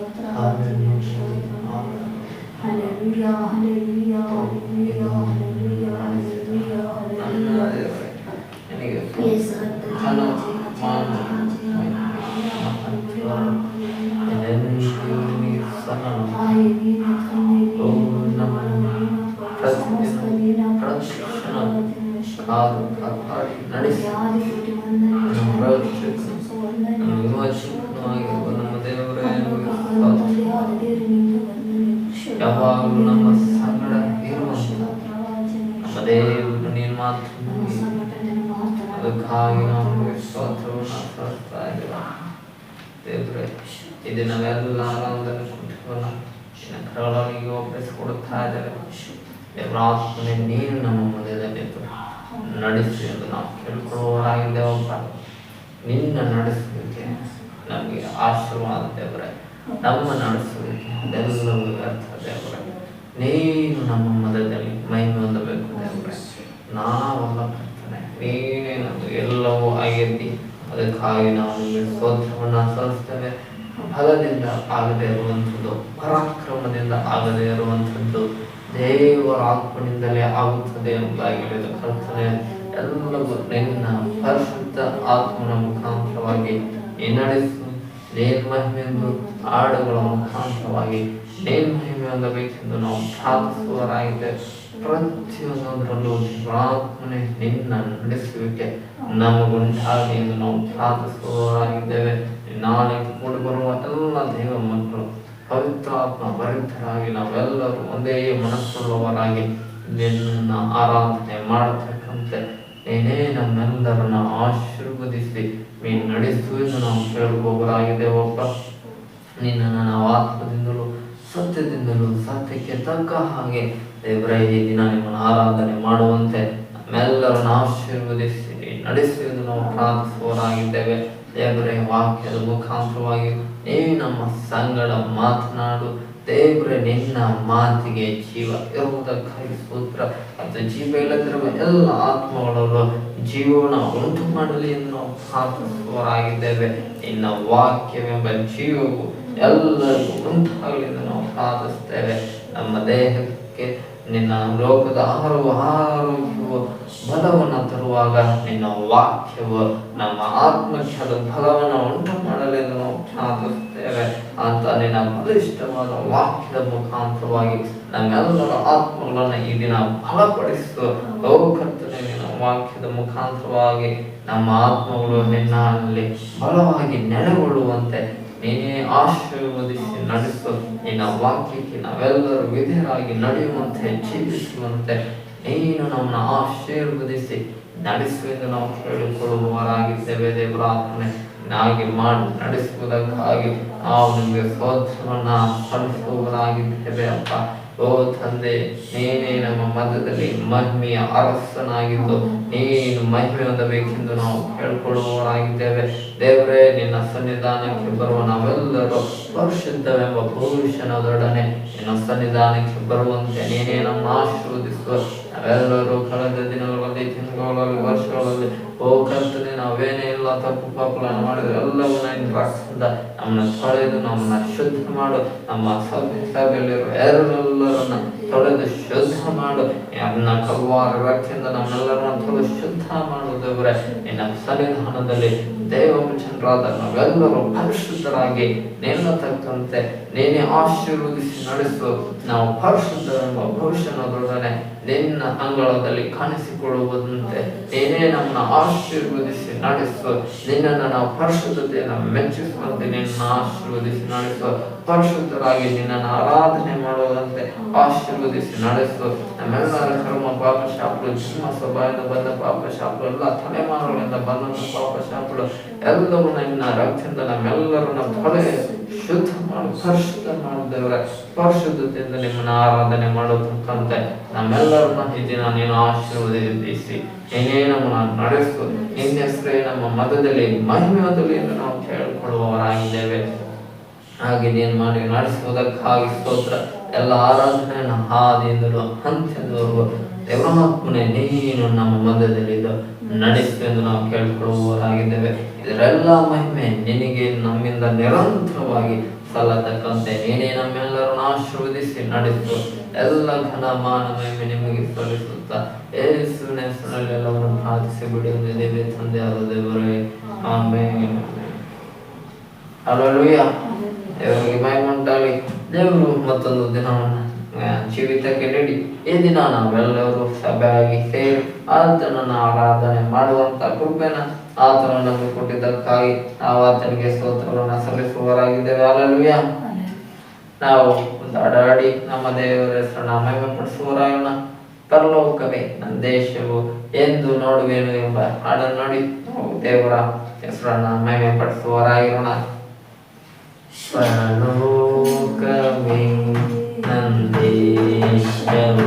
وتراوتنا وشويتنا هللويا هللويا. ಮಾತನಾಡು. ಅದಕ್ಕಾಗಿ ನಾವು ಸ್ತೋತ್ರವನ್ನು ಸಲ್ಲಿಸ್ತಾ ಇದ್ದೇವೆ ದೇವರೇ ದೇವರ, ಆತ್ಮನೆ ನೀನು ನಮ್ಮ ಮಧ್ಯದಲ್ಲಿ ನಡೆಸಿ ಎಂದು ನಾವು ನಿನ್ನ ನಡೆಸಲಿಕ್ಕೆ ನಮಗೆ ಆಶೀರ್ವಾದ ದೇವರೇ. ನಮ್ಮ ನಡೆಸುವಿಕೆ ಅದೆಲ್ಲವೂ ವ್ಯರ್ಥ ದೇವರೇ. ನೀನು ನಮ್ಮ ಮಧ್ಯದಲ್ಲಿ ಮಹಿಮೆ ಹೊಂದಬೇಕು ದೇವರೇ ನಾವಲ್ಲ ಕರ್ತನೆ ನೀನೇ ನಮಗೆ ಎಲ್ಲವೂ ಆಗಿದ್ದಿ ಅದಕ್ಕಾಗಿ ನಾವು ನಿಮಗೆ ಸ್ತೋತ್ರವನ್ನು ಸಲ್ಲಿಸ್ತೇವೆ. ಫಲದಿಂದ ಆಗದೇ ಇರುವಂಥದ್ದು ಪರಾಕ್ರಮದಿಂದ ಆಗದೆ ಇರುವಂಥದ್ದು ದೇವರ ಆತ್ಮನಿಂದಲೇ ಆಗುತ್ತದೆ ಎಂಬುದಾಗಿರೋದು ಕರ್ತನೆ ಎಲ್ಲವೂ ನಿನ್ನ ಪರಿಶುದ್ಧ ಆತ್ಮನ ಮುಖಾಂತರವಾಗಿ ನಡೆಸು ನೇನ್ ಮಹಿಮೆಂದು ಹಾಡುಗಳ ಮುಖಾಂತರವಾಗಿ ನೇನ್ ಮಹಿಮೆ ನಾವು ಪ್ರಾರ್ಥಿಸುವರಾಗಿದೆ ಪ್ರತಿಯೊಂದರಲ್ಲೂ ಆತ್ಮನೆ ನಿನ್ನ ನಡೆಸುವಿಕೆ ನಮಗುಂಟಾಗಿ ಎಂದು ನಾವು ಪ್ರಾರ್ಥಿಸುವವರಾಗಿದ್ದೇವೆ. ನಾಳೆ ಕೂಡಿ ಬರುವ ಎಲ್ಲ ದೇವ ಮಕ್ಕಳು ಪವಿತ್ರಾತ್ಮ ಭರಿತರಾಗಿ ನಾವೆಲ್ಲರೂ ಒಂದೇ ಮನಸ್ಸುಳ್ಳವರಾಗಿ ನಿನ್ನ ಆರಾಧನೆ ಮಾಡತಕ್ಕಂತೆ. ನೀನೇ ನಮ್ಮೆಲ್ಲರನ್ನ ಆಶೀರ್ವದಿಸಿ ನೀನು ನಡೆಸುವುದು ನಾವು ಕೇಳುವವರಾಗಿದ್ದೇವಪ್ಪ. ನಿನ್ನನ್ನು ನಾವು ಆತ್ಮದಿಂದಲೂ ಸತ್ಯದಿಂದಲೂ ಸತ್ಯಕ್ಕೆ ತಕ್ಕ ಹಾಗೆ ದೇವರೇ ಈ ದಿನ ನಿಮ್ಮನ್ನು ಆರಾಧನೆ ಮಾಡುವಂತೆ ನಮ್ಮೆಲ್ಲರನ್ನು ಆಶೀರ್ವದಿಸಿ ನಡೆಸುವುದು ನಾವು ಪ್ರಾರ್ಥಿಸುವವರಾಗಿದ್ದೇವೆ. ದೇವರೇ, ವಾಕ್ಯದ ಮುಖಾಂತರವಾಗಿ ನೀವು ನಮ್ಮ ಸಂಗಡ ಮಾತನಾಡು. ದೇವರೇ, ನಿನ್ನ ಮಾತಿಗೆ ಜೀವ ಇರುವುದಕ್ಕಾಗಿ ಸೂತ್ರ ಮತ್ತು ಜೀವ ಇಲ್ಲದಿರುವ ಎಲ್ಲ ಆತ್ಮಗಳಲ್ಲೂ ಜೀವನ ಉಂಟು ಮಾಡಲಿ ಎಂದು ನಾವು ಪ್ರಾರ್ಥಿಸುವವರಾಗಿದ್ದೇವೆ. ನಿನ್ನ ವಾಕ್ಯವೆಂಬ ಜೀವವು ಎಲ್ಲರಿಗೂ ಉಂಟಾಗಲಿ ಎಂದು ನಾವು ಪ್ರಾರ್ಥಿಸ್ತೇವೆ ನಮ್ಮ ದೇಹಕ್ಕೆ ನಿನ್ನ ಲೋಕದ ಆಹಾರವು ಆರೋಗ್ಯವು, ಬಲವನ್ನು ತರುವಾಗ ನಿನ್ನ ವಾಕ್ಯವು ನಮ್ಮ ಆತ್ಮಕ್ಕೆ ಅದು ಫಲವನ್ನು ಉಂಟು ಮಾಡಲೆಂದು ನಾವು ಪ್ರಾರ್ಥಿಸುತ್ತೇವೆ ಅಂತ ನಿನ್ನ ಬಲಿಷ್ಠವಾದ ವಾಕ್ಯದ ಮುಖಾಂತರವಾಗಿ ನಮ್ಮೆಲ್ಲರ ಆತ್ಮಗಳನ್ನು ಈ ದಿನ ಬಲಪಡಿಸು. ಲೋಕರ್ತನೆ ನಿನ್ನ ವಾಕ್ಯದ ಮುಖಾಂತರವಾಗಿ ನಮ್ಮ ಆತ್ಮಗಳು ನಿನ್ನಲ್ಲಿ ಬಲವಾಗಿ ನೆಲೆಗೊಳ್ಳುವಂತೆ ನೀನೇ ಆಶೀರ್ವದಿಸಿ ನಿನ್ನ ವಾಕ್ಯಕ್ಕೆ ನಾವೆಲ್ಲರೂ ವಿಧೇಯರಾಗಿ ನಡೆಯುವಂತೆ, ಜೀವಿಸುವಂತೆ ನೀನು ನಮ್ಮನ್ನು ಆಶೀರ್ವದಿಸಿ ನಡೆಸುವೆಂದು ನಾವು ಕೇಳಿಕೊಳ್ಳುವವರಾಗಿದ್ದೇವೆ ದೇವರಾತ್ಮನೆ. ನಾಗಿ ಮಾಡಿ ನಡೆಸುವುದಕ್ಕಾಗಿ ನಾವು ನಿಮಗೆ ಸ್ತೋತ್ರವನ್ನು ಸಲ್ಲಿಸುವವರಾಗಿದ್ದೇವೆ ಅಪ್ಪ ಓ ತಂದೆ, ನೀನೇ ನಮ್ಮ ಮಧ್ಯದಲ್ಲಿ ಮಹಿಮೆಯ ಅರಸನಾಗಿದ್ದು, ನೀನು ಮಹಿಮೆ ಹೊಂದಬೇಕೆಂದು ನಾವು ಕೇಳ್ಕೊಳ್ಳುವವರಾಗಿದ್ದೇವೆ. ದೇವರೇ, ನಿನ್ನ ಸನ್ನಿಧಾನಕ್ಕೆ ಬರುವ ನಾವೆಲ್ಲರೂ ಪರಿಶುದ್ಧವೆಂಬ ಪುರುಷನದೊಡನೆ ನಿನ್ನ ಸನ್ನಿಧಾನಕ್ಕೆ ಬರುವಂತೆ ನೀನೇ ನಮ್ಮ ಆಶೀರ್ವದಿಸುವ. ನಾವೆಲ್ಲರೂ ಕಳೆದ ದಿನಗಳಲ್ಲಿ ತಿಂಗಳಲ್ಲಿ ವರ್ಷಗಳಲ್ಲಿ ಕರ್ತನೆ ನಾವೇನೇ ಇಲ್ಲ ತಪ್ಪು ಪಾಪಗಳನ್ನು ಮಾಡಿದ್ರೆ ಎಲ್ಲವನ್ನ ನಿನ್ನ ರಕ್ತದಿಂದ ನಮ್ಮನ್ನ ತೊಳೆದು ನಮ್ಮನ್ನ ಶುದ್ಧ ಮಾಡು. ನಮ್ಮ ಸಭೆ ಸಭೆಯಲ್ಲಿರುವ ಎಲ್ಲರನ್ನ ತೊಳೆದು ಶುದ್ಧ ಮಾಡು. ನನ್ನ ಕಲ್ವಾರ ರಕ್ತದಿಂದ ನಮ್ಮೆಲ್ಲರನ್ನ ತೊಳೆದು ಶುದ್ಧ ಮಾಡುವುದವರೇ ನಿನ್ನ ಸನ್ನಿಧಾನದಲ್ಲಿ ದೇವಚಂದ್ರಾದ ನಾವೆಲ್ಲರೂ ಪರಿಶುದ್ಧರಾಗಿ ನಿಲ್ಲತಕ್ಕಂತೆ ನೀನೇ ಆಶೀರ್ವದಿಸಿ ನಡೆಸು. ನಾವು ಪರಿಶುದ್ಧರೆಂಬ ಭವಿಷ್ಯನದೊಡನೆ ನಿನ್ನ ಅಂಗಳದಲ್ಲಿ ಕಾಣಿಸಿಕೊಳ್ಳುವುದಂತೆ ನೀನೇ ನಮ್ಮನ್ನ ಆಶೀರ್ವದಿಸಿ ನಡೆಸು ನಿನ್ನನ್ನು ನಾವು ಪರಿಶುದ್ಧತೆಯನ್ನು ಮೆಚ್ಚಿಸುವಂತೆ ನಿನ್ನ ಆಶೀರ್ವದಿಸಿ ನಡೆಸು. ಪರಿಶುದ್ಧರಾಗಿ ನಿನ್ನನ್ನು ಆರಾಧನೆ ಮಾಡುವುದಂತೆ ಆಶೀರ್ವದಿಸಿ ನಡೆಸು. ನಮ್ಮೆಲ್ಲರ ಕರ್ಮ, ಪಾಪ ಶಾಪಗಳು ಜನ್ಮ ಸ್ವಭಾವದಿಂದ ಬಂದ ಪಾಪ ಶಾಪಗಳು, ಎಲ್ಲ ತಲೆಮಾರುಗಳಿಂದ ಪಾಪ ಶಾಪಗಳು ಎಲ್ಲವೂ ನಿನ್ನ ರಕ್ತದಿಂದ ನಮ್ಮೆಲ್ಲರನ್ನ ತೊಳೆ ಶುದ್ಧ ಮಾಡು, ಪರಿಶುದ್ಧ ಮಾಡಿದವರ ಪರಿಶುದ್ಧತೆಯಿಂದ ನಿಮ್ಮನ್ನು ಆರಾಧನೆ ಮಾಡತಕ್ಕಂತೆ ನಮ್ಮೆಲ್ಲರನ್ನ ಈ ದಿನ ನೀನು ಆಶೀರ್ವದಿಸಿ ನೀನೇ ನಮ್ಮನ್ನ ನಡೆಸು. ನಿನ್ನ ನಮ್ಮ ಮತದಲ್ಲಿ ಮಹಿಮೆ ಹೊಂದಲಿ ಎಂದು ನಾವು ಕೇಳಿಕೊಳ್ಳುವವರಾಗಿದ್ದೇವೆ. ಹಾಗೆ ನೀನು ಮಾಡಿ ನಡೆಸುವುದಕ್ಕಾಗಿ ಸ್ತೋತ್ರ. ಎಲ್ಲ ಆರಾಧನೆಯನ್ನು ಹಾದಿಯಿಂದಲೂ ಅಂತ್ಯದವರೆಗೂ ದೇವರಾತ್ಮನೆ ನೀನು ನಮ್ಮ ಮಧ್ಯದಲ್ಲಿದ್ದು ನಡೆಸು ಎಂದು ನಾವು ಕೇಳಿಕೊಳ್ಳುವವರಾಗಿದ್ದೇವೆ. ಇದರೆಲ್ಲ ಮಹಿಮೆ ನಿನಗೆ ನಮ್ಮಿಂದ ನಿರಂತರವಾಗಿ ಸಲ್ಲತಕ್ಕಂತೆ. ನೀನೇ ನಮ್ಮೆಲ್ಲರನ್ನು ಆಶೀರ್ವದಿಸಿ ನಡೆಸು. ಎಲ್ಲ ಘನ ಮಹಿಮೆ ನಿಮಗೆ ಏಸುವಿನ ಯೇಸುವಿನ ಹೆಸರಿನಲ್ಲಿ ಎಲ್ಲವನ್ನು ಪ್ರಾರ್ಥಿಸಿ ಬಿಡಿ ಎಂದು ದೇವಿ ತಂದೆ ಆದ ದೇವರೇ ಆಮೇಲೆ ಅಲ್ಲೂಯ್ಯ ದೇವರಿಗೆ ಮಹಿಮುಂಟಾಗಲಿ ದೇವರು ಮತ್ತೊಂದು ದಿನವನ್ನು ಜೀವಿತಕ್ಕೆ ನೀಡಿ. ಈ ದಿನ ನಾವೆಲ್ಲರೂ ಸಭೆಯಾಗಿ ಸೇರಿ ಆತನನ್ನು ಆರಾಧನೆ ಮಾಡುವಂತ ಕೃಪೆನ ಆತನ ನಮಗೆ ಕೊಟ್ಟಿದ್ದಕ್ಕಾಗಿ ನಾವು ಆತನಿಗೆ ಸ್ತೋತ್ರವನ್ನು ಸಲ್ಲಿಸುವವರಾಗಿದ್ದೇವೆ. ಅಲ್ಲಲ್ವಿಯ ನಾವು ದಾಡಾಡಿ ನಮ್ಮ ದೇವರ ಹೆಸರನ್ನ ಮಹಿಮೆ ಪಡಿಸುವವರಾಗೋಣ ಪರಲೋಕವೇ ದೇಶವು ಎಂದು ನೋಡುವೆನು ಎಂಬ ಹಾಡನ್ನು ನೋಡಿ. ದೇವರ ಹೆಸರನ್ನ ಮಹಿಮೆ ಪಡಿಸುವವರಾಗಿರೋಣ ಪರಲೋಕವೇ ನಂದೇಶವು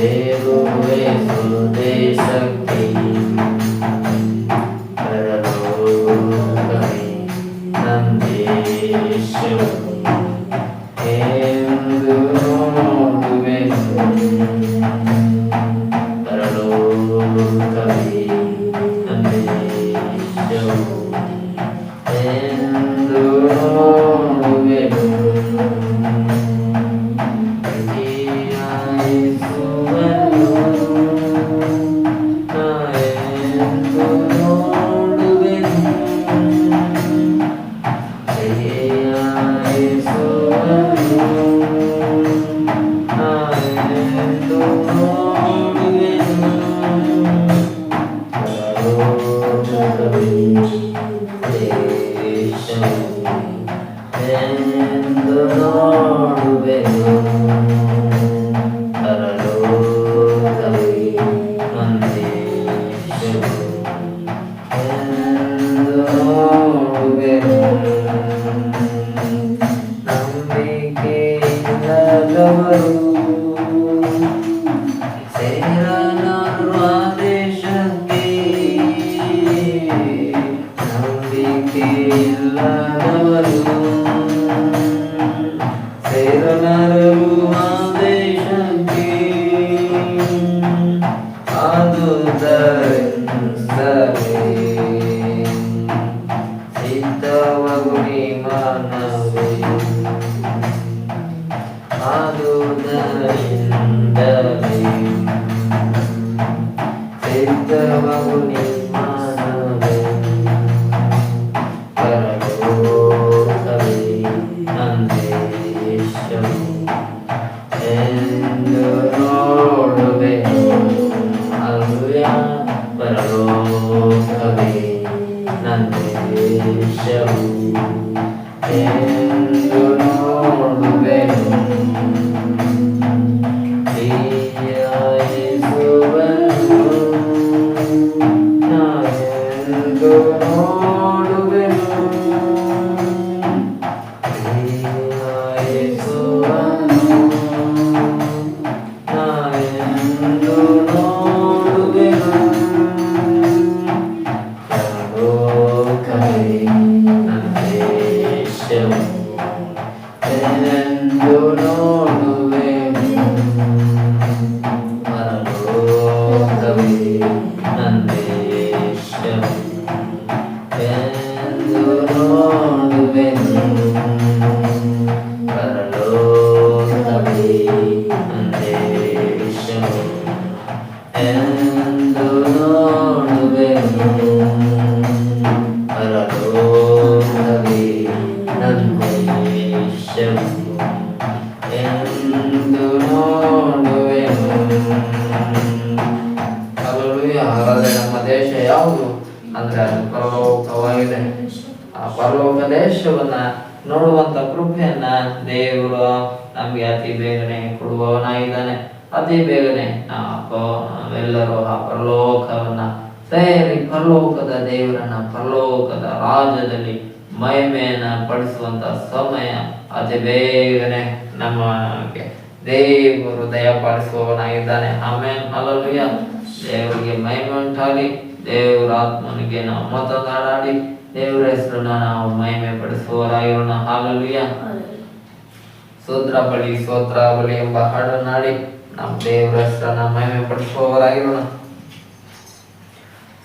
Devo Jesus, ನಂಬಿಕೆ ಇಲ್ಲದವರು ಎಂದು ಪರಲೋಕವಾಗಿದೆ ಆ ಪರಲೋಕ ದೇಶವನ್ನ ನೋಡುವಂತ ಕೃಪೆಯನ್ನ ದೇವರು ನಮ್ಗೆ ಅತಿ ಬೇಗನೆ ಕೊಡುವವನಾಗಿದ್ದಾನೆ. ಅತಿ ಬೇಗನೆ ನಾವು ನಾವೆಲ್ಲರೂ ಆ ಪರಲೋಕವನ್ನ ಸೇರಿ ಪರಲೋಕದ ದೇವರನ್ನ, ಪರಲೋಕದ ರಾಜ್ಯದಲ್ಲಿ ಮಹಿಮೆಯನ್ನ ಪಡಿಸುವಂತ ಸಮಯ ಅತಿ ಬೇಗನೆ ನಮಗೆ. ದೇವರು ದಯಪಾಲಿಸುವವನಾಗಿದ್ದಾನೆ. ಆಮೇಲೆ ಅಲ್ಲೂಯ ದೇವರಿಗೆ ಮಹಿಮೆ ಉಂಟಾಗಲಿ. ದೇವರ ಆತ್ಮನಿಗೆ ನಾವು ಮಾತನಾಡಿ ದೇವರ ಹೆಸರನ್ನ ನಾವು ಮಹಿಮೆ ಪಡಿಸುವವರಾಗಿರೋಣ ಹಾಲಲ್ಲಿಯ ಸೂತ್ರ ಬಳಿ ಸೋತ್ರ ಬಳಿ ಎಂಬ ಹಾಡನ್ನಾಡಿ ನಮ್ಮ ದೇವರ ಹೆಸರನ್ನ ಮಹಿಮೆ ಪಡಿಸುವವರಾಗಿರೋಣ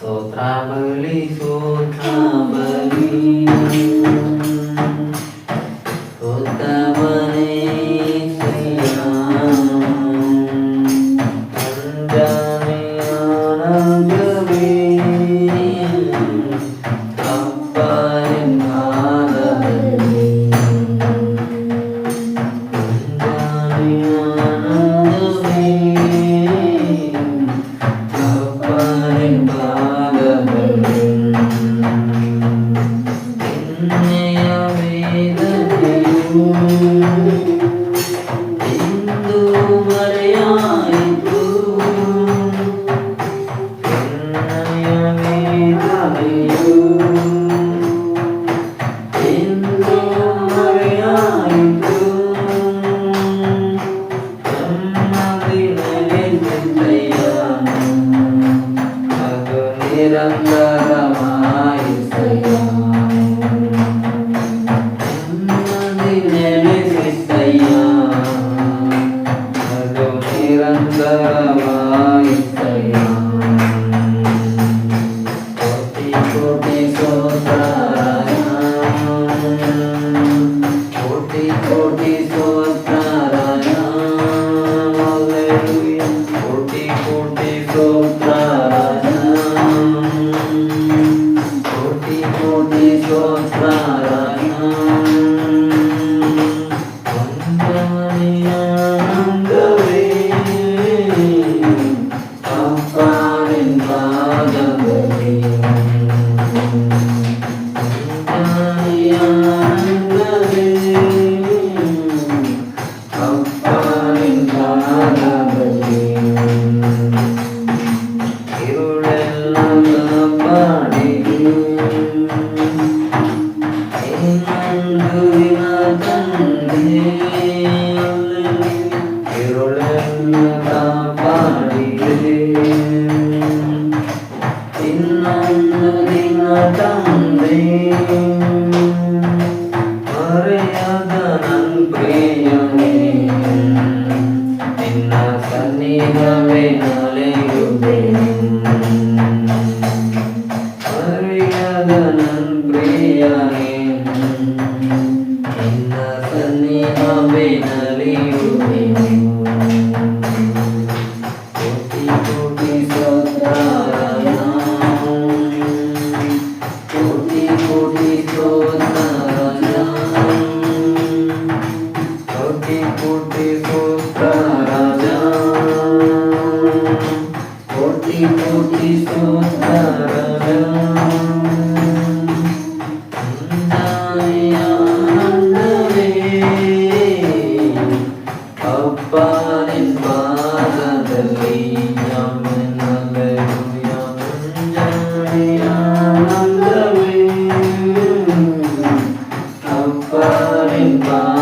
ಸೋತ್ರ ಬಲಿ ಸೋತ್ರ ಬಲಿ far and.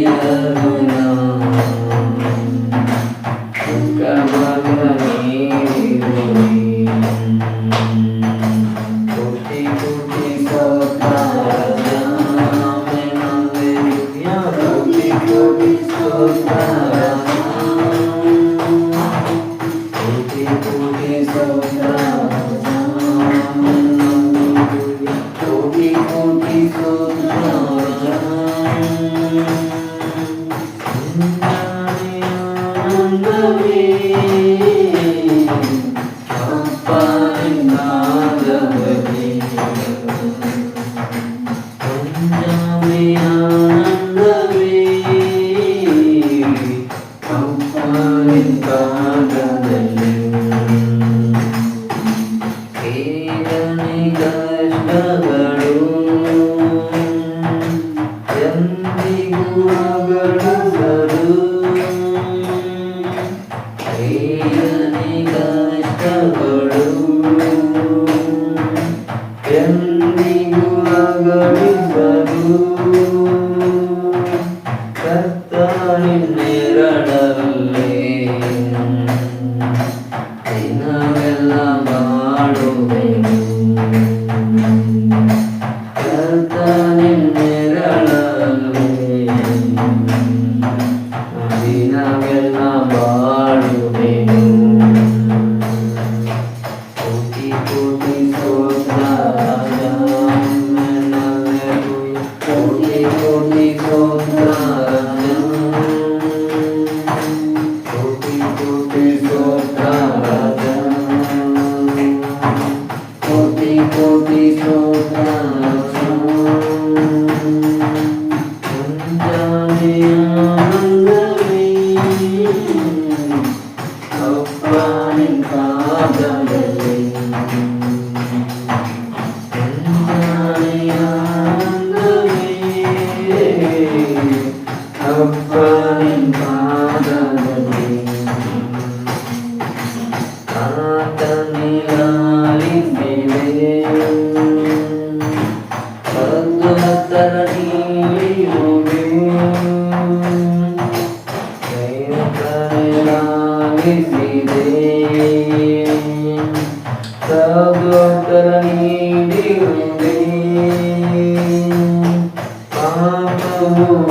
Hallelujah.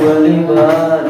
ولباس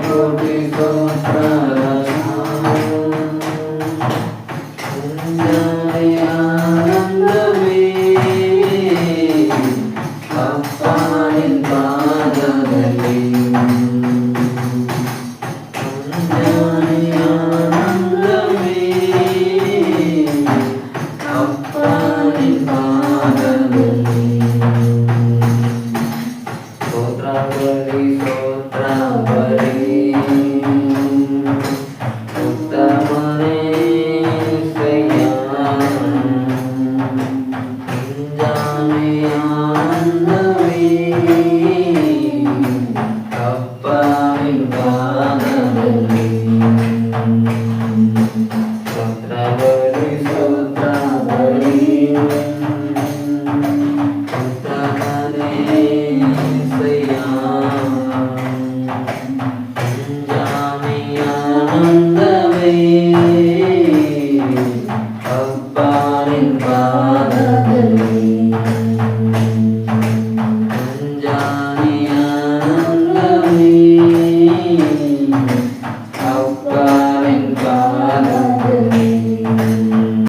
కోటి సంవత్సరాల